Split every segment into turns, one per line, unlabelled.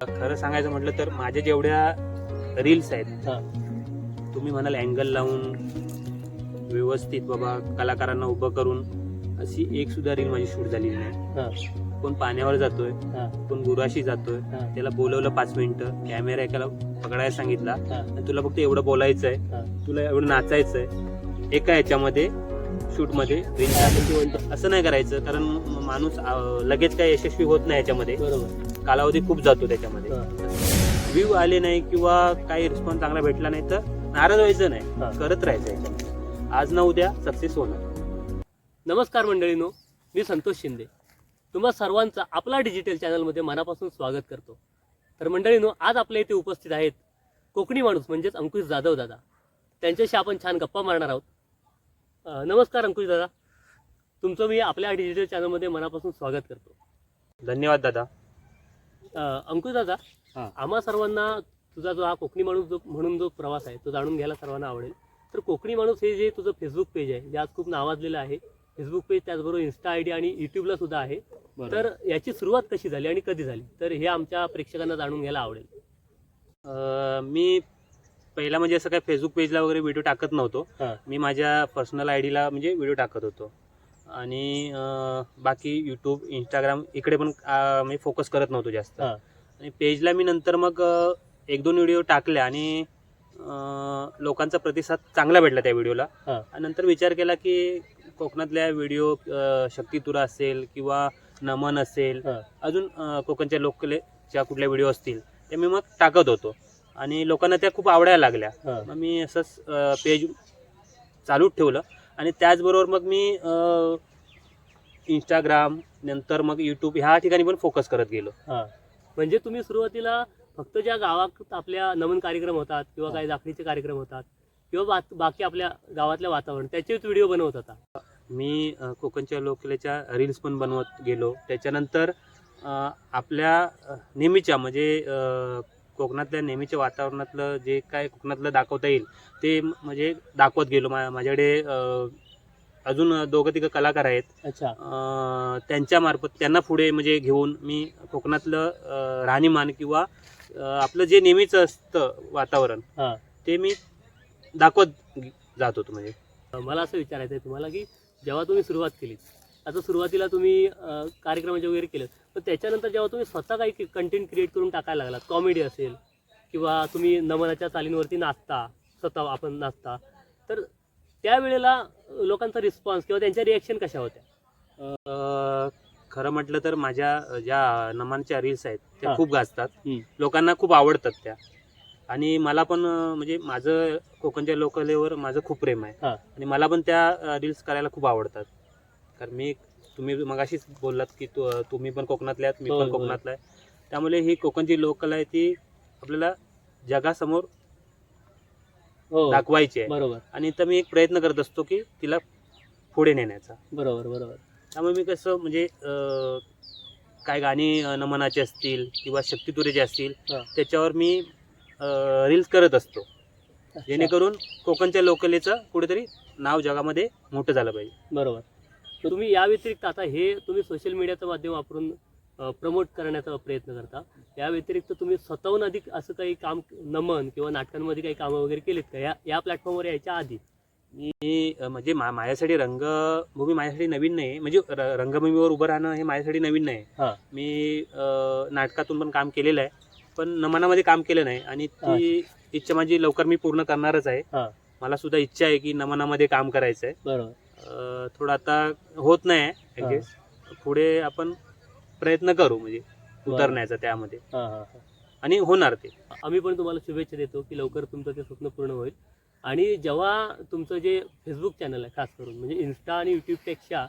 खरं सांगायचं म्हटलं तर माझ्या जेवढ्या रील्स आहेत. तुम्ही म्हणाल अँगल लावून व्यवस्थित बाबा कलाकारांना उभं करून अशी एक सुद्धा रील माझी शूट झालेली. नाही कोण पाण्यावर जातोय
हा.
कोण गुराशी जातोय. त्याला बोलवलं पाच मिनिटं कॅमेरा एकाला पकडायला सांगितला. आणि तुला फक्त एवढं बोलायचं. आहे तुला एवढं नाचायचं आहे एका ह्याच्यामध्ये शूटमध्ये रील टाकायची. असं नाही करायचं कारण माणूस लगेच काय यशस्वी होत नाही याच्यामध्ये
बरोबर
कालावधी खूप जातो त्याच्यामध्ये. व्ह्यू आले नाही किंवा काही रिस्पॉन्स चांगला भेटला नाही तर नाराज व्हायचं
हा.
नाही करत राहायचं याच्यामध्ये. आज ना उद्या सक्सेस होणार.
नमस्कार मंडळीनो मी संतोष शिंदे. तुम्हा सर्वांचं आपला डिजिटल चॅनलमध्ये मनापासून स्वागत करतो. तर मंडळीनो आज आपल्या इथे उपस्थित आहेत कोकणी माणूस म्हणजेच अंकुश जाधव दादा. त्यांच्याशी आपण छान गप्पा मारणार आहोत. नमस्कार अंकुश दादा. तुमचं मी आपल्या डिजिटल चॅनलमध्ये मनापासून स्वागत करतो.
धन्यवाद दादा.
अंकुश दादा
हा.
आम्हा सर्वांना तुझा जो हा कोकणी माणूस जो म्हणून जो प्रवास आहे तो जाणून घ्यायला सर्वांना आवडेल. तर कोकणी माणूस हे जे तुझं फेसबुक पेज आहे जे आज खूप नावाजलेलं आहे फेसबुक पेज त्याचबरोबर इन्स्टा आय डी आणि युट्यूबला सुद्धा आहे. तर याची सुरुवात कशी झाली आणि कधी झाली? तर हे आमच्या प्रेक्षकांना जाणून घ्यायला आवडेल.
अं, मी पहिला म्हणजे असं काय फेसबुक पेजला वगैरे व्हिडिओ टाकत नव्हतो.
हा.
मी माझ्या पर्सनल आय डीला म्हणजे व्हिडिओ टाकत होतो. आणि बाकी यूट्यूब इंस्टाग्राम इकडे पण मी फोकस करत नव्हतो जास्त. आणि पेजला मी नंतर मग एक दोन व्हिडिओ टाकले आणि लोकांचा प्रतिसाद चांगला भेटला त्या व्हिडिओला. आणि नंतर विचार केला की कोकणातल्या व्हिडिओ शक्तितुरा असेल किंवा नमन असेल. अजून कोकणच्या लोकलेच्या कुठल्या व्हिडिओ असतील ते मी मग टाकत होतो आणि लोकांना त्या खूप आवडायला लागल्या. मग मी असंच पेज चालूच ठेवलं आणि त्याचबरोबर मग मी इंस्टाग्राम नंतर मग यूट्यूब ह्या ठिकाणी पण फोकस करत गेलो.
म्हणजे तुम्ही सुरुवातीला फक्त ज्या गावात आपल्या नमन कार्यक्रम होतात किंवा. काही दाखलीचे कार्यक्रम होतात किंवा बा- बाकी आपल्या गावातल्या वातावरण त्याचेच व्हिडिओ बनवत होता
मी कोकणच्या लोकलेच्या रील्स पण बनवत गेलो त्याच्यानंतर आपल्या नेहमीच्या म्हणजे कोकणातल्या नेहमीच्या वातावरणातलं जे काय कोकणातलं दाखवता येईल ते म्हणजे दाखवत गेलो. मा माझ्याकडे अजून दोघं तिघं कलाकार आहेत.
अच्छा.
अ, त्यांच्या मार्फत त्यांना पुढे म्हणजे घेऊन मी कोकणातलं राहणीमान किंवा आपलं जे नेहमीचं असतं वातावरण
हा.
ते मी दाखवत जात होतो म्हणजे.
मला असं विचारायचं आहे तुम्हाला की जेव्हा तुम्ही सुरुवात केली आता सुरुवातीला तुम्ही कार्यक्रमाचे वगैरे केलं पण त्याच्यानंतर जेव्हा तुम्ही स्वतः काही कंटेंट क्रिएट करून टाकायला लागलात कॉमेडी असेल किंवा तुम्ही नमनाच्या चालींवरती नाचता स्वतः आपण नाचता तर त्यावेळेला लोकांचा रिस्पॉन्स किंवा त्यांच्या रिॲक्शन कशा होत्या
खरं म्हटलं तर माझ्या ज्या नमानच्या रील्स आहेत. त्या खूप गाजतात. लोकांना खूप आवडतात त्या आणि मला पण म्हणजे माझं कोकणच्या लोकलेवर माझं खूप प्रेम आहे. आणि मला पण त्या रील्स करायला खूप आवडतात कारण मी तुम्ही मगाशीच बोललात की तु- तुम्ही पण कोकणातले आहात मी
होय,
पण
होय.
कोकणातला आहे. त्यामुळे ही कोकणची लोककला आहे ती आपल्याला जगासमोर
हो
दाखवायची आहे.
बरोबर.
आणि तर मी एक प्रयत्न करत असतो की तिला पुढे नेण्याचा.
बरोबर बरोबर.
त्यामुळे मी कसं म्हणजे काय गाणी नमनाची असतील किंवा शक्तितुरेचे असतील
हा.
त्याच्यावर मी रील्स करत असतो. जेणेकरून कोकणच्या लोकलेचं कुठेतरी नाव जगामध्ये मोठं झालं पाहिजे.
बरोबर. तुम्ही या व्यतिरिक्त आता हे तुम्ही सोशल मीडियाचं माध्यम वापरून प्रमोट करण्याचा प्रयत्न करता. या व्यतिरिक्त तुम्ही स्वतःहून अधिक असं काही काम नमन किंवा नाटकांमध्ये काही कामं वगैरे केलीत का? या या प्लॅटफॉर्मवर यायच्या आधी.
मी म्हणजे मा माझ्यासाठी रंगभूमी माझ्यासाठी नवीन नाही म्हणजे रंगभूमीवर उभं राहणं हे माझ्यासाठी नवीन नाही. मी नाटकातून पण काम केलेलं आहे. पण नमनामध्ये काम केलं नाही. आणि ती इच्छा माझी लवकर मी पूर्ण करणारच आहे. मला सुद्धा इच्छा आहे की नमनामध्ये काम करायचं आहे
बरोबर.
थोडं आता होत नाही ऍडजस्ट पुढे आपण प्रयत्न करू म्हणजे उतरण्याचा त्यामध्ये. आणि होणार ते.
आम्ही पण तुम्हाला शुभेच्छा देतो की लवकर तुमचं ते स्वप्न पूर्ण होईल. आणि जेव्हा तुमचं जे फेसबुक चॅनल आहे खास करून म्हणजे इन्स्टा आणि यूट्यूबपेक्षा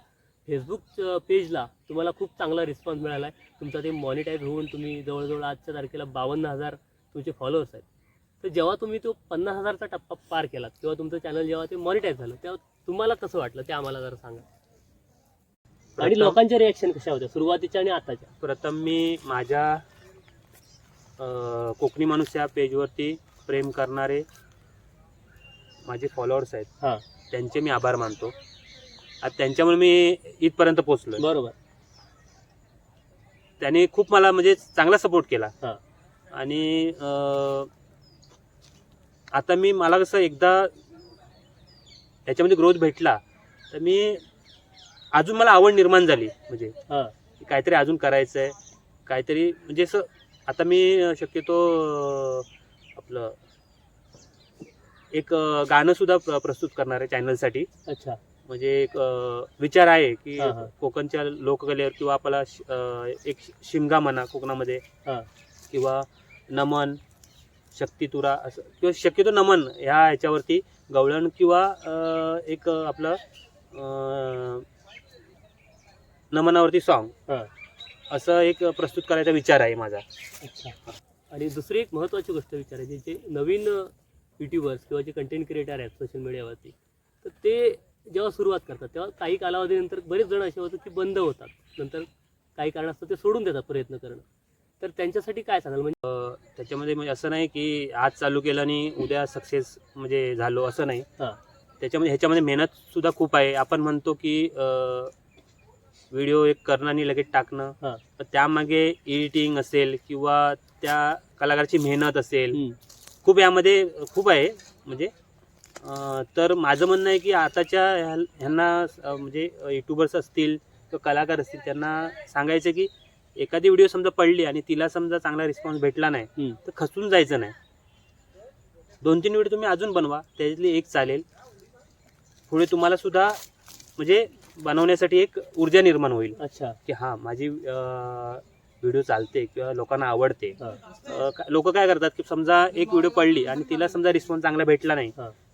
फेसबुक पेजला तुम्हाला खूप चांगला रिस्पॉन्स मिळाला आहे तुमचा ते मॉनिटाईज होऊन तुम्ही जवळजवळ आजच्या तारखेला बावन्न हजार तुमचे फॉलोअर्स आहेत. तर जेव्हा तुम्ही तो पन्नास हजारचा टप्पा पार केलात किंवा तुमचं चॅनल जेव्हा ते मॉनिटाईज झालं तेव्हा तुम्हाला कसं वाटलं? ते आम्हाला जरा सांगा. आणि लोकांच्या रिॲक्शन कशा होत्या? सुरुवातीच्या आणि आताच्या?
प्रथम मी माझ्या कोकणी माणूस या पेजवरती प्रेम करणारे माझे फॉलोअर्स आहेत.
हां.
त्यांचे मी आभार मानतो. आज त्यांच्यामुळे मी इथपर्यंत पोहोचलो
बरोबर.
त्यांनी खूप मला म्हणजे चांगला सपोर्ट केला. आणि आता मी मला कसं एकदा त्याच्यामध्ये ग्रोथ भेटला तर मी अजून मला आवड निर्माण झाली. म्हणजे
हा.
काहीतरी अजून करायचं आहे काहीतरी म्हणजे असं आता मी शक्यतो आपलं एक गाणं सुद्धा प्र- प्रस्तुत करणार आहे चॅनलसाठी.
अच्छा.
म्हणजे एक विचार आहे की
हा, हा.
कोकणच्या लोककलेवर किंवा आपला श- अं, एक शि- शिमगा म्हणा कोकणामध्ये
हा.
किंवा नमन शक्तितुरा असं किंवा शक्यतो नमन ह्या ह्याच्यावरती गवळण किंवा एक आपलं नमनावरती सॉन्ग. असं एक प्रस्तुत करायचा विचार आहे माझा.
अच्छा. आणि दुसरी एक महत्त्वाची गोष्ट विचारायची जे नवीन युट्यूबर्स किंवा जे कंटेंट क्रिएटर आहेत सोशल मीडियावरती तर ते जेव्हा सुरुवात करतात तेव्हा काही कालावधीनंतर बरेच जण असे होतात की बंद होतात. नंतर काही कारणास्तव ते सोडून देतात प्रयत्न करणं. तर त्यांच्यासाठी काय सांगाल? म्हणजे
त्याच्यामध्ये म्हणजे असं नाही की आज चालू केलं आणि उद्या सक्सेस म्हणजे झालो असं नाही.
हा.
त्याच्यामध्ये ह्याच्यामध्ये मेहनत सुद्धा खूप आहे. आपण म्हणतो की व्हिडिओ एक करणं आणि लगेच टाकणं.
हा.
तर त्यामागे एडिटिंग असेल किंवा त्या कलाकाराची मेहनत असेल खूप यामध्ये खूप आहे. म्हणजे तर माझं म्हणणं आहे की आताच्या ह्या- ह्यांना म्हणजे युट्यूबर्स असतील किंवा कलाकार असतील त्यांना सांगायचं की एखादी व्हिडिओ समजा पडली आणि तिला समजा चांगला रिस्पॉन्स भेटला नाही. तर खचून जायचं नाही दोन तीन व्हिडिओ तुम्ही अजून बनवा त्याच्यातली एक चालेल पुढे तुम्हाला सुद्धा म्हणजे बनवण्यासाठी एक ऊर्जा निर्माण होईल
अच्छा
की हां माझी व्हिडिओ चालते किंवा लोकांना आवडते. लोक काय करतात की समजा एक व्हिडिओ पडली आणि तिला समजा रिस्पॉन्स चांगला भेटला नाही.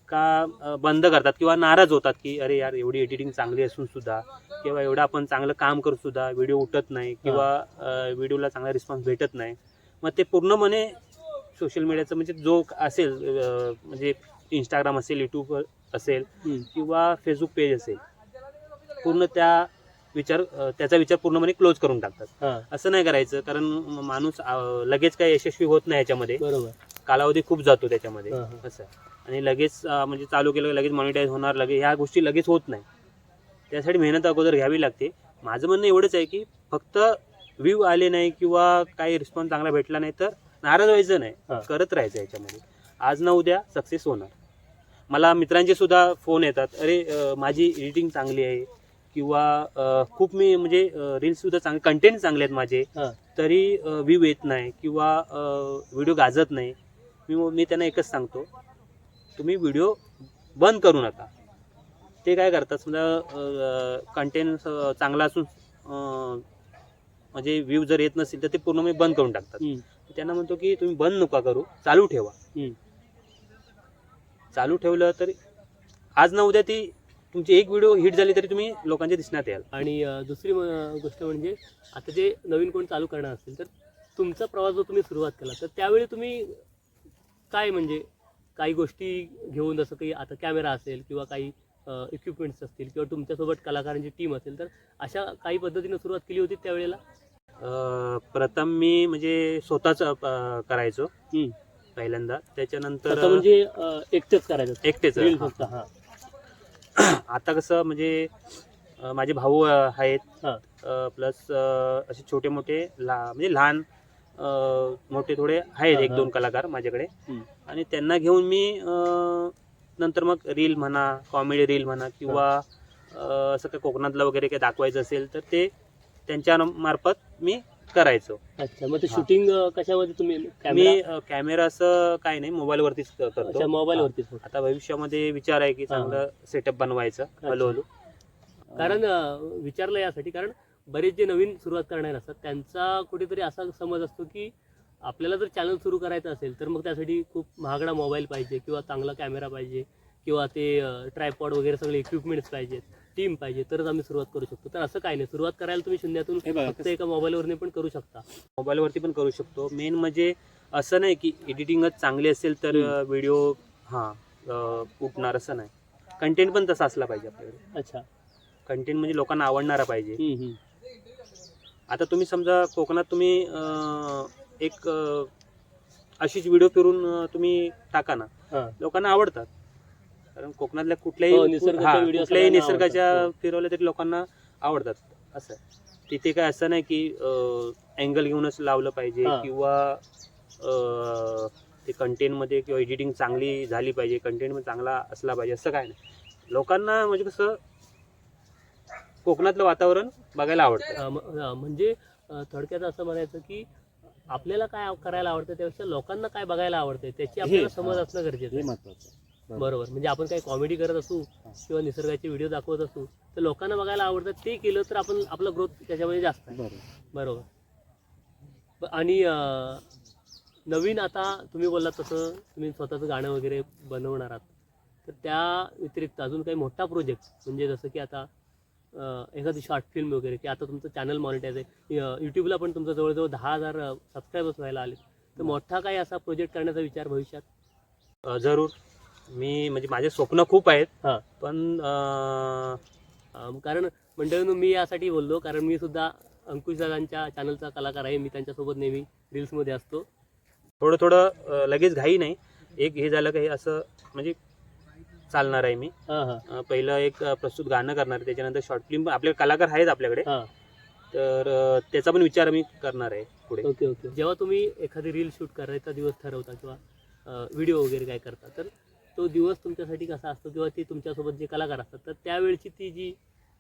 का बंद करतात किंवा नाराज होतात की अरे यार एवढी एडिटिंग चांगली असून सुद्धा किंवा एवढं आपण चांगलं काम करून सुद्धा व्हिडिओ उठत नाही किंवा व्हिडिओला चांगला रिस्पॉन्स भेटत नाही. मग ते पूर्णपणे सोशल मीडियाचं म्हणजे जो असेल म्हणजे इंस्टाग्राम असेल यूट्यूब असेल किंवा फेसबुक पेज असेल पूर्ण त्या विचार त्याचा विचार पूर्णपणे क्लोज करून टाकतात. असं नाही करायचं कारण माणूस लगेच काय यशस्वी होत नाही याच्यामध्ये.
बरोबर.
कालावधी खूप जातो त्याच्यामध्ये. असं. आणि लगेच म्हणजे चालू केलं लगेच मॉनिटाईज होणार लगेच ह्या गोष्टी लगेच होत नाही. त्यासाठी मेहनत अगोदर घ्यावी लागते. माझं म्हणणं एवढंच आहे की फक्त व्ह्यू आले नाही किंवा काही रिस्पॉन्स चांगला भेटला नाही तर नाराज व्हायचं नाही. करत राहायचं याच्यामध्ये. आज ना उद्या सक्सेस होणार. मला मित्रांचे सुद्धा फोन येतात. अरे माझी एडिटिंग चांगली आहे. किंवा खूप मी म्हणजे रील्स सुद्धा चांगले कंटेंट चांगले आहेत माझे. तरी व्ह्यू येत नाही किंवा व्हिडिओ गाजत नाही. मी मी त्यांना एकच सांगतो. तुम्ही व्हिडिओ बंद करू नका. ते काय करतात समजा कंटेंट चांगला असून म्हणजे व्ह्यू जर येत नसेल तर ते पूर्ण मी बंद करून टाकतात. त्यांना म्हणतो की तुम्ही बंद नका करू चालू ठेवा. चालू ठेवलं तर आज ना उद्या ती तुमची एक व्हिडिओ हिट झाली तरी तुम्ही लोकांच्या दिसण्यात याल.
आणि दुसरी गोष्ट म्हणजे आता जे नवीन कोण चालू करणार असतील तर तुमचा प्रवास जो तुम्ही सुरुवात केला तर त्यावेळी तुम्ही काय म्हणजे काही गोष्टी घेऊन जसं काही आता कॅमेरा असेल किंवा काही इक्विपमेंट्स असतील किंवा तुमच्यासोबत कलाकारांची टीम असेल तर अशा काही पद्धतीने सुरुवात केली होती त्यावेळेला
प्रथम मी म्हणजे स्वतःच करायचो. पहिल्यांदा त्याच्यानंतर
म्हणजे एकटेच करायचं
एकटेच.
फक्त हा
आता कसं म्हणजे माझे भाऊ आहेत. प्लस असे छोटे मोठे ला म्हणजे लहान मोठे थोडे आहेत एक. दोन कलाकार माझ्याकडे. आणि त्यांना घेऊन मी नंतर मग रील म्हणा कॉमेडी रील म्हणा किंवा असं काही कोकणातलं वगैरे काही दाखवायचं असेल तर ते त्यांच्या मार्फत मी करायचो
अच्छा मग ते. शूटिंग कशामध्ये तुम्ही
मी
कॅमेरा
असं काही नाही मोबाईलवरतीच क-
अच्छा
करतो
मोबाईल. वरतीच.
आता भविष्यामध्ये विचार आहे की. चांगलं सेटअप बनवायचं हळूहळू
कारण विचारलं यासाठी कारण बरेच जे नवीन सुरुवात करणारे असतात त्यांचा कुठेतरी असा समज असतो की आपल्याला जर चॅनल सुरू करायचं असेल तर मग त्यासाठी खूप महागडा मोबाईल पाहिजे किंवा चांगला कॅमेरा पाहिजे किंवा ते ट्रायपॉड वगैरे सगळे इक्विपमेंट्स पाहिजेत टीम पाहिजे तरच आम्ही सुरुवात करू शकतो. तर असं काय नाही. सुरुवात करायला तुम्ही शून्यातून फक्त एका मोबाईलवरने पण करू शकता.
मोबाईलवरती पण करू शकतो. मेन म्हणजे असं नाही की एडिटिंगच चांगली असेल तर. व्हिडिओ हां उठणार असं नाही. कंटेंट पण तसा असला पाहिजे आपल्याकडे.
अच्छा.
कंटेंट म्हणजे लोकांना आवडणारा पाहिजे. आता तुम्ही समजा कोकणात तुम्ही एक अशीच व्हिडिओ फिरून तुम्ही टाका ना
हा.
लोकांना आवडतात कारण कोकणातल्या
हो,
कुठल्याही हा, कुठल्याही निसर्गाच्या
आवडतात.
फिरवल्या तरी लोकांना आवडतात असं. तिथे काय असं नाही की अँगल घेऊनच लावलं पाहिजे
हा.
किंवा ते कंटेंटमध्ये किंवा एडिटिंग चांगली झाली पाहिजे कंटेंटमध्ये चांगला असला पाहिजे असं काय नाही लोकांना म्हणजे कसं कोकणातलं वातावरण बघायला आवडतं
म्हणजे थोडक्यात असं म्हणायचं की आपल्याला काय करायला आवडतं त्यापेक्षा लोकांना काय बघायला आवडतं त्याची आपल्याला समज असणं गरजेचं
हे
आहे.
महत्वाचं
बरोबर. म्हणजे आपण काही कॉमेडी करत असू किंवा निसर्गाचे व्हिडिओ दाखवत असू तर लोकांना बघायला आवडतं ते केलं तर आपण आपला ग्रोथ त्याच्यामध्ये जास्त आहे. बरोबर. ब- आणि अं, नवीन आता तुम्ही बोललात तसं तुम्ही स्वतःचं गाणं वगैरे बनवणार आहात. तर त्या व्यतिरिक्त अजून काही मोठा प्रोजेक्ट म्हणजे जसं की आता एखादी शॉर्ट फिल्म वगैरे की आता तुमचं चॅनल मॉनिटाईज आहे. यूट्यूबला पण तुमचं जवळजवळ दहा हजार सबस्क्रायबर्स व्हायला आले तर मोठा काही असा प्रोजेक्ट करण्याचा विचार भविष्यात?
जरूर. मी म्हणजे माझे स्वप्न खूप आहेत
हा.
पण
कारण मंडळींनो मी यासाठी बोललो कारण मी सुद्धा अंकुश दादांच्या चॅनलचा कलाकार आहे. मी त्यांच्यासोबत नेहमी रील्समध्ये असतो.
थोडं थोडं लगेच घाई नाही. एक हे झालं का हे असं म्हणजे चालणार आहे मी. अं, पहिलं एक अं, प्रस्तुत गाणं करणार आहे. त्याच्यानंतर शॉर्ट फिल्म आपले कलाकार आहेत आपल्याकडे.
हां.
तर अं, त्याचा पण विचार मी करणार आहे पुढे.
Okay okay. जेव्हा तुम्ही एखादी रील शूट करायचा दिवस ठरवता किंवा व्हिडिओ वगैरे काय करता तर तो दिवस तुमच्यासाठी कसा असतो किंवा ते तुमच्यासोबत जे कलाकार असतात तर त्यावेळची ती जी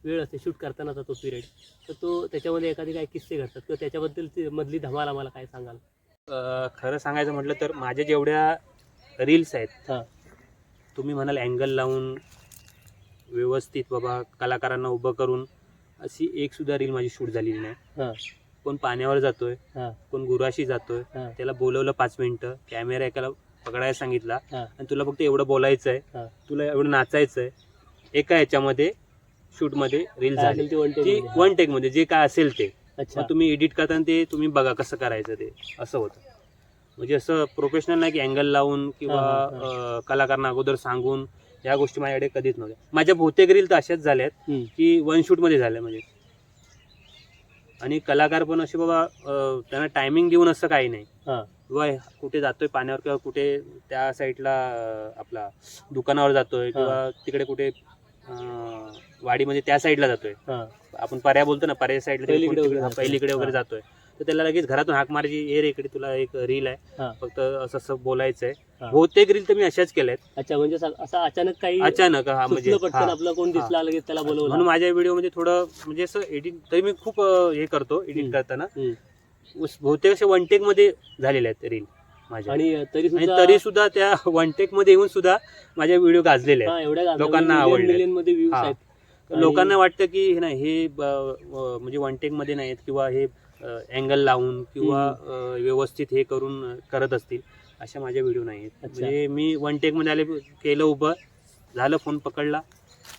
वेळ असते शूट करतानाचा तो पिरियड तर तो त्याच्यामध्ये एखादी काय किस्से घडतात किंवा त्याच्याबद्दल ती मधली धमाल आम्हाला काय सांगाल?
अं, खरं सांगायचं म्हटलं तर माझ्या जेवढ्या रील्स आहेत
हां.
तुम्ही म्हणाल अँगल लावून व्यवस्थित बाबा कलाकारांना उभं करून अशी एक सुद्धा रील माझी शूट झालेली नाही. कोण पाण्यावर जातोय
हां.
कोण गुराशी जातोय त्याला बोलवलं पाच मिनिटं कॅमेरा एकाला पकडायला सांगितला. आणि तुला फक्त एवढं बोलायचं आहे. तुला एवढं नाचायचं आहे एका याच्यामध्ये शूटमध्ये रील झाली.
ते.
वन टेकमध्ये. जे काय असेल ते. तुम्ही एडिट करताना ते तुम्ही बघा कसं करायचं ते. असं होतं. म्हणजे असं प्रोफेशनल नाही की अँगल लावून किंवा कलाकारांना अगोदर सांगून या गोष्टी माझ्याकडे कधीच नव्हत्या. माझ्या बहुतेक रील तर अशाच झाल्यात. की वन शूटमध्ये झाल्या म्हणजे. आणि कलाकार पण असे बाबा त्यांना टायमिंग देऊन असं काही नाही. किंवा कुठे जातोय पाण्यावर किंवा कुठे त्या साईडला आपला दुकानावर जातोय किंवा तिकडे कुठे वाडीमध्ये त्या साईडला जातोय.
हां.
आपण पर्या बोलतो ना पर्या साईडला
पहिलीकडे वगैरे जातोय.
तर त्याला लगेच घरातून हाक मारायची ये रे इकडे तुला एक रील
हा.
आहे फक्त असं असं बोलायचंय
हा.
बहुतेक रील तर मी अशाच केल्यात
अच्छा म्हणजे असं अचानक काही
अचानक हा म्हणजे
सुचलं पटकन
हा.
आपलं कोण दिसला लगेच त्याला
म्हणून
बोलवलं
माझ्या व्हिडिओमध्ये थोडं म्हणजे असं एडिट तरी मी खूप अं, हे करतो एडिट. करताना
हम्म.
उस- बहुतेक असे वन टेकमध्ये झालेले आहेत रील माझ्या
आणि तरी
आणि
सुद्धा
तरी सुद्धा त्या वन टेकमध्ये येऊन सुद्धा माझ्या व्हिडिओ गाजलेले आहेत
हा, एवढ्या
लोकांना
म्हणजे
आवडले.
मिलियनमध्ये व्ह्यूज
हा.
आहेत आणि-
लोकांना वाटतं की हे नाही हे ब- अं, म्हणजे वन टेकमध्ये नाहीत किंवा हे अँगल लावून किंवा व्यवस्थित हे करून करत असतील अशा माझ्या व्हिडिओ नाही आहेत. म्हणजे मी वन टेकमध्ये आले केलं उभं झालं फोन पकडला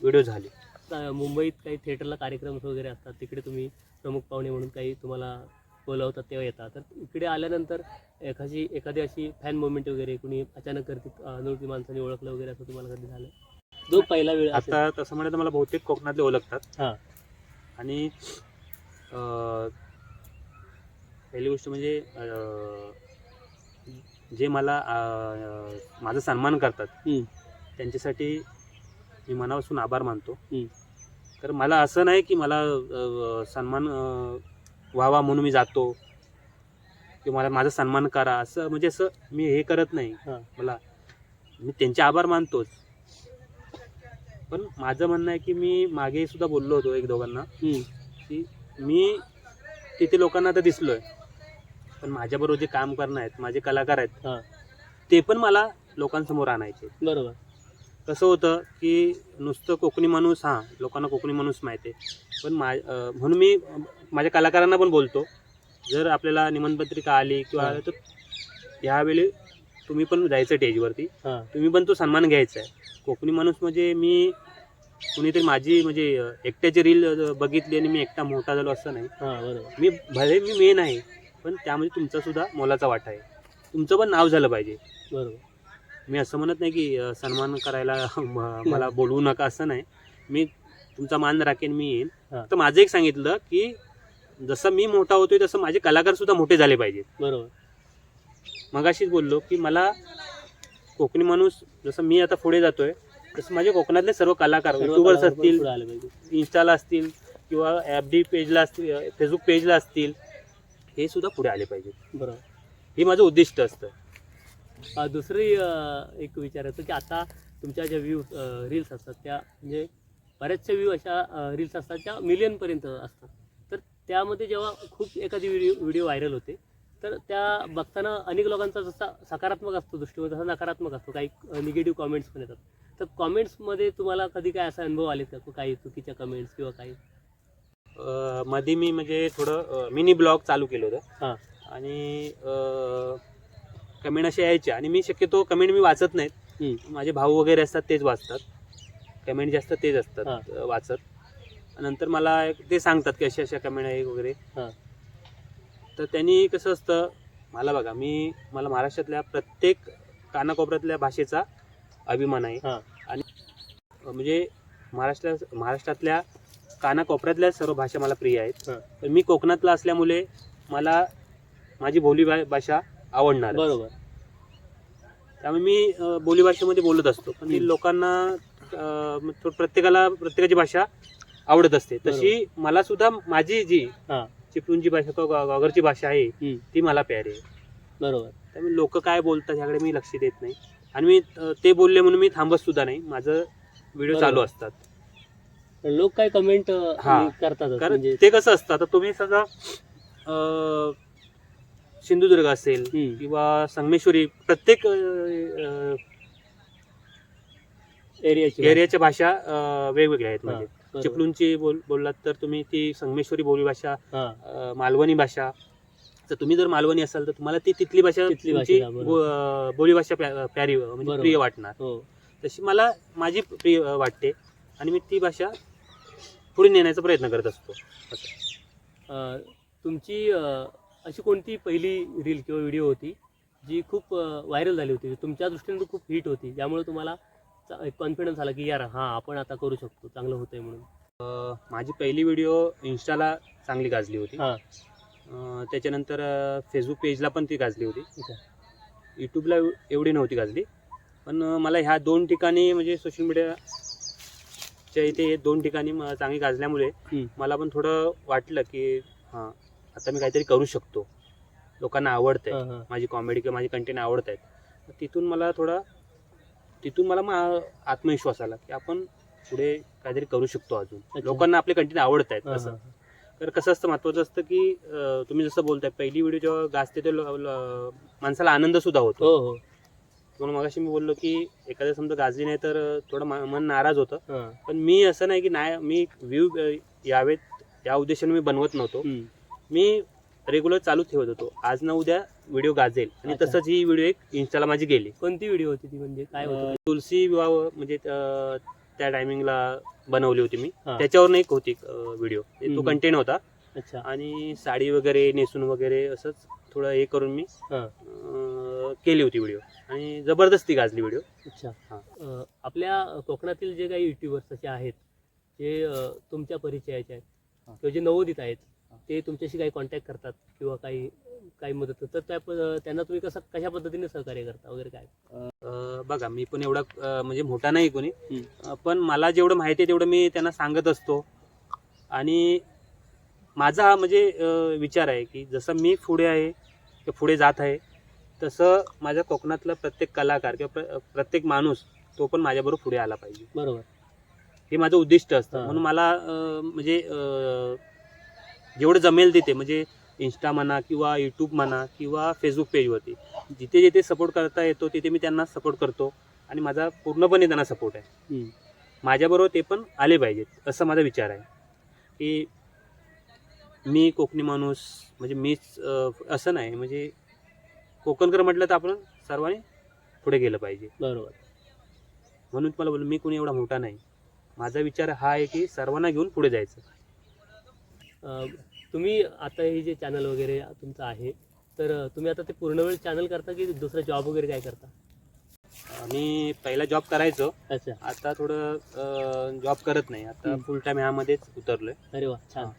व्हिडिओ झाले
मुंबईत काही थिएटरला कार्यक्रम वगैरे असतात तिकडे तुम्ही प्रमुख पाहुणे म्हणून काही तुम्हाला बोलवतात तेव्हा येतात तर इकडे आल्यानंतर एखादी एखादी अशी फॅन मोमेंट वगैरे कुणी अचानक करते अनोळखी माणसाने ओळखलं वगैरे असं तुम्हाला कधी झालं जो पहिला वेळ.
आता तसं म्हणलं तर मला बहुतेक कोकणातले ओळखतात
हा.
आणि अं, पहिली गोष्ट म्हणजे जे मला माझा सन्मान करतात. त्यांच्यासाठी मी मनापासून आभार मानतो. तर मला असं नाही की मला सन्मान व्हावा म्हणून मी जातो किंवा मला माझा सन्मान करा असं म्हणजे असं मी हे करत नाही. मला मी त्यांचे आभार मानतोच पण माझं म्हणणं आहे की मी मागे सुद्धा बोललो होतो एक दोघांना. की मी तिथे लोकांना आता दिसलोय पण माझ्याबरोबर जे काम करणं आहेत माझे कलाकार आहेत
हा.
ते पण मला लोकांसमोर आणायचे.
बरोबर.
कसं होतं की नुसतं कोकणी माणूस हां लोकांना कोकणी माणूस माहिती आहे. पण मा अं, म्हणून मी अं, माझ्या कलाकारांना पण बोलतो जर आपल्याला निमंत्रणपत्रिका आली किंवा. आलं तर यावेळी तुम्ही पण जायचं स्टेजवरती.
हा.
तुम्ही पण तो सन्मान घ्यायचा आहे. कोकणी माणूस म्हणजे मी कुणीतरी माझी म्हणजे अं, एकट्याची रील बघितली आणि मी एकटा मोठा झालो असं नाही.
हा बरोबर.
मी भले मी मेन आहे पण त्यामध्ये तुमचा सुद्धा मोलाचा वाटा आहे. तुमचं पण नाव झालं पाहिजे.
बरोबर.
मी असं म्हणत नाही की अं, सन्मान करायला म- मला बोलवू नका असं नाही. मी तुमचा मान राखेन मी येईन.
हा.
तर माझं एक सांगितलं की जसं मी मोठा होतोय तसं माझे कलाकार सुद्धा मोठे झाले पाहिजेत.
बरोबर.
मगाशीच बोललो की मला कोकणी माणूस जसं मी आता पुढे जातोय तसं माझे कोकणातले सर्व कलाकार युट्यूबर्स असतील
पुढे आले पाहिजे
इन्स्टाला असतील किंवा एफ डी पेजला असतील फेसबुक पेजला असतील हे सुद्धा पुढे आले पाहिजेत
बरोबर.
हे माझं उद्दिष्ट असतं.
अ, दुसरी अ, एक विचारायचं की आता तुमच्या ज्या व्ह्यू रील्स असतात त्या म्हणजे बऱ्याचशा व्ह्यू अशा रील्स असतात त्या मिलियनपर्यंत असतात. तर त्यामध्ये जेव्हा खूप एखादी व्हिडिओ व्हिडिओ व्हायरल होते तर त्या बघताना अनेक लोकांचा जसा सकारात्मक असतो दृष्टिकोन तसा नकारात्मक असतो. काही निगेटिव्ह कॉमेंट्स पण येतात. तर कॉमेंट्समध्ये तुम्हाला कधी काय असा अनुभव आलेत का? काही चुकीच्या कमेंट्स किंवा काही?
मध्ये मी म्हणजे थोडं मिनी ब्लॉग चालू केलं
हां.
होतं आणि कमेंट असे यायचे आणि मी शक्यतो कमेंट मी वाचत नाहीत. माझे भाऊ वगैरे असतात तेच वाचतात कमेंट जास्त तेच
हां.
असतात वाचत नंतर मला एक- ते सांगतात की अशा अशा कमेंट आहे वगैरे. तर त्यांनी कसं असतं मला बघा मी मला महाराष्ट्रातल्या प्रत्येक कानाकोपऱ्यातल्या भाषेचा अभिमान आहे. आणि म्हणजे महाराष्ट्र महाराष्ट्रातल्या कानाकोपऱ्यातल्या सर्व भाषा मला प्रिय आहेत.
हां.
पण मी कोकणातला असल्यामुळे मला माझी बोली भा- भाषा आवडणार
बरोबर.
त्यामुळे मी अं, बोलीभाषेमध्ये बोलत असतो. पण
हम्म.
लोकांना अं, प्रत्येकाला प्रत्येकाची भाषा आवडत असते. तशी मला सुद्धा माझी जी
हां.
चिपळूणची भाषा किंवा गागरची भाषा आहे
हम्म.
ती मला प्यारी आहे.
बरोबर.
त्यामुळे लोक काय बोलतात ह्याकडे मी लक्ष देत नाही. आणि मी अं, ते बोलले म्हणून मी थांबत सुद्धा नाही. माझं व्हिडिओ
बरोबर.
चालू असतात.
तर लोक काय कमेंट
हां.
करतात
कारण
म्हणजे
ते कसं असतं आता तुम्ही सगळं अं, सिंधुदुर्ग असेल
हम्म.
किंवा संगमेश्वरी प्रत्येक अं,
एरियाची
एरियाच्या भाषा अं, वेगवेगळ्या आहेत म्हणजे. चिपळूणची बोल बोललात तर तुम्ही ती संगमेश्वरी बोली भाषा अं, मालवणी भाषा तर तुम्ही जर मालवणी असाल तर तुम्हाला ती तिथली भाषा
तिथली
तुमची
भाषा, बरोबर.
बो- अं, बोली भाषा प्या- प्यारी म्हणजे
बरोबर.
प्रिय वाटणार
हो
तशी मला माझी प्रिय वाटते आणि मी ती भाषा पुढे नेण्याचा प्रयत्न करत असतो.
अ, तुमची अशी कोणती पहिली रील किंवा व्हिडिओ होती जी खूप व्हायरल झाली होती? तुमच्या दृष्टीने खूप हिट होती. ज्यामुळे तुम्हाला कॉन्फिडन्स आला की यार हां आपण आता करू शकतो. चांगलं होतंय म्हणून.
माझी पहिली व्हिडिओ इन्स्टाला चांगली गाजली होती.
हां.
त्याच्यानंतर फेसबुक पेजला पण ती गाजली होती. यूट्यूबला एव- एवढी नव्हती गाजली. पण मला ह्या दोन ठिकाणी म्हणजे सोशल मीडियाच्या इथे दोन ठिकाणी म- चांगली गाजल्यामुळे
हम्म.
मला पण थोडं वाटलं की हां आता मी काहीतरी करू शकतो लोकांना आवडतंय
हां, हां.
माझी कॉमेडी किंवा माझी कंटेंट आवडत आहेत तिथून मला थोडा तिथून मला मग आत्मविश्वास आला की आपण पुढे काहीतरी करू शकतो अजून
अच्छा.
लोकांना आपले कंटेंट आवडत आहेत
हां,
असं. तर कसं असतं महत्वाचं असतं की अं, तुम्ही जसं बोलताय पहिली व्हिडिओ जेव्हा गाजते ते लो- लो- माणसाला आनंद सुद्धा होतो
हो हो
म्हणून मगाशी मी बोललो की एखाद्या समजा गाजली नाही तर थोडं मा- मन नाराज होतं
हां.
पण मी असं नाही की नाही मी व्ह्यू यावेत या उद्देशाने मी बनवत नव्हतो
हम्म.
मी रेग्युलर चालू ठेवत होतो आज ना उद्या व्हिडिओ गाजेल आणि
अच्छा.
तसंच ही व्हिडिओ एक इन्स्टाला माझी गेली
कोणती व्हिडिओ होती ती म्हणजे काय होतं
अं, तुलसी विवाह म्हणजे अं, त्या टायमिंगला बनवली होती मी
हां.
त्याच्यावर एक होती व्हिडिओ तो
हम्म.
कंटेंट होता
अच्छा
आणि साडी वगैरे नेसून वगैरे असंच थोडं हे करून मी
हां.
अं, केली होती व्हिडिओ आणि जबरदस्ती गाजली व्हिडिओ
अच्छा
हां.
आपल्या कोकणातील जे काही युट्यूबर्स असे आहेत जे अ, तुमच्या परिचयाचे आहेत
हां.
किंवा जे नवोदित आहेत. ते तुमच्याशी काही कॉन्टॅक्ट करतात किंवा काही काही मदत करतात तर त्या प- त्यांना तुम्ही कसं कशा पद्धतीने सहकार्य करता वगैरे काय
अं, बघा मी पण एवढा अं, म्हणजे मोठा नाही कोणी
हम्म.
अं, पण मला जेवढं माहिती आहे तेवढं मी त्यांना सांगत असतो आणि माझा हा म्हणजे अं, विचार आहे की जसं मी पुढे आहे किंवा पुढे जात आहे तसं माझ्या कोकणातला प्रत्येक कलाकार किंवा प्र- प्रत्येक माणूस तो पण माझ्याबरोबर पुढे आला पाहिजे.
बरोबर.
हे माझं उद्दिष्ट असतं. म्हणून मला म्हणजे जेवढं जमेल तिथे म्हणजे इन्स्टा म्हणा किंवा यूट्यूब म्हणा किंवा फेसबुक पेजवरती जिथे जिथे सपोर्ट करता येतो तिथे मी त्यांना सपोर्ट करतो आणि माझा पूर्णपणे त्यांना सपोर्ट आहे. माझ्याबरोबर ते पण आले पाहिजेत असं माझा विचार आहे. की मी कोकणी माणूस म्हणजे मीच असं नाही म्हणजे कोकणकर म्हटलं तर आपण सर्वांनी पुढे गेलं पाहिजे.
बरोबर.
म्हणून तुम्हाला बोललो मी कोणी एवढा मोठा नाही. माझा विचार हा आहे की सर्वांना घेऊन पुढे जायचं.
अ, तुम्ही आता हे जे चॅनल वगैरे तुमचं आहे तर तुम्ही आता ते पूर्ण वेळ चॅनल करता की दुसरा जॉब वगैरे काय करता?
मी पहिला जॉब करायचो.
अच्छा.
आता थोडं जॉब करत नाही. आता
हम्म.
फुल टाइम ह्यामध्येच उतरलोय.
अरे वा छान.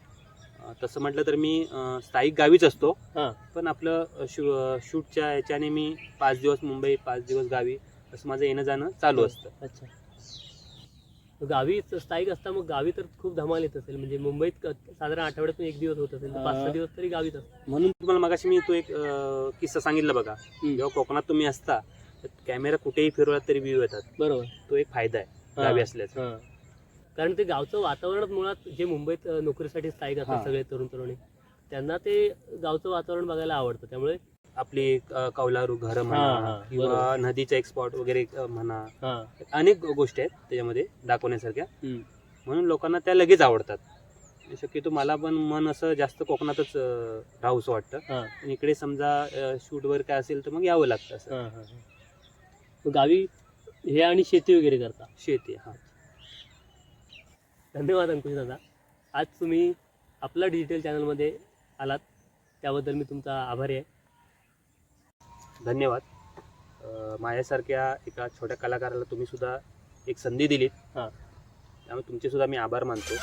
तसं म्हटलं तर मी स्थायिक गावीच असतो.
हां.
पण आपलं शू शूटच्या ह्याच्याने मी पाच दिवस मुंबई पाच दिवस गावी असं माझं येणं जाणं चालू. असतं.
अच्छा. गावी स्थायिक असता मग गावी तर खूप धमाल येत असेल. म्हणजे मुंबईत साधारण आठवड्यातून एक दिवस होत असेल तर पाच सहा दिवस तरी गावीच असतात
म्हणून तुम्हाला मगाशी मी तो एक अं, किस्सा सांगितला बघा. जेव्हा कोकणात तुम्ही असता तर कॅमेरा कुठेही फिरवला तरी व्ह्यू येतात.
बरोबर.
तो एक फायदा आहे गावी असल्याचा.
हां. कारण ते गावचं वातावरण मुळात जे मुंबईत नोकरीसाठी स्थायिक असतात. सगळे तरुण तरुणी त्यांना ते गावचं वातावरण बघायला आवडतं. त्यामुळे
आपली कौलारू घर म्हणा किंवा. नदीचा एक स्पॉट वगैरे म्हणा. अनेक गोष्टी आहेत त्याच्यामध्ये दाखवण्यासारख्या. म्हणून लोकांना त्या लगेच आवडतात. शक्यतो मला पण मन असं जास्त कोकणातच राहूसं वाटतं. इकडे समजा शूट वगैरे काय असेल तर मग यावं लागतं असं.
गावी हे आणि शेती वगैरे करता?
शेती हा.
धन्यवाद अंकुश दादा. आज तुम्ही आपला डिजिटल चॅनलमध्ये आलात. त्याबद्दल मी तुमचा आभारी आहे.
धन्यवाद. माझ्यासारख्या एका छोट्या कलाकाराला तुम्ही सुद्धा एक संधी दिलीत.
हां.
त्यामुळे तुमचे सुद्धा मी आभार मानतो.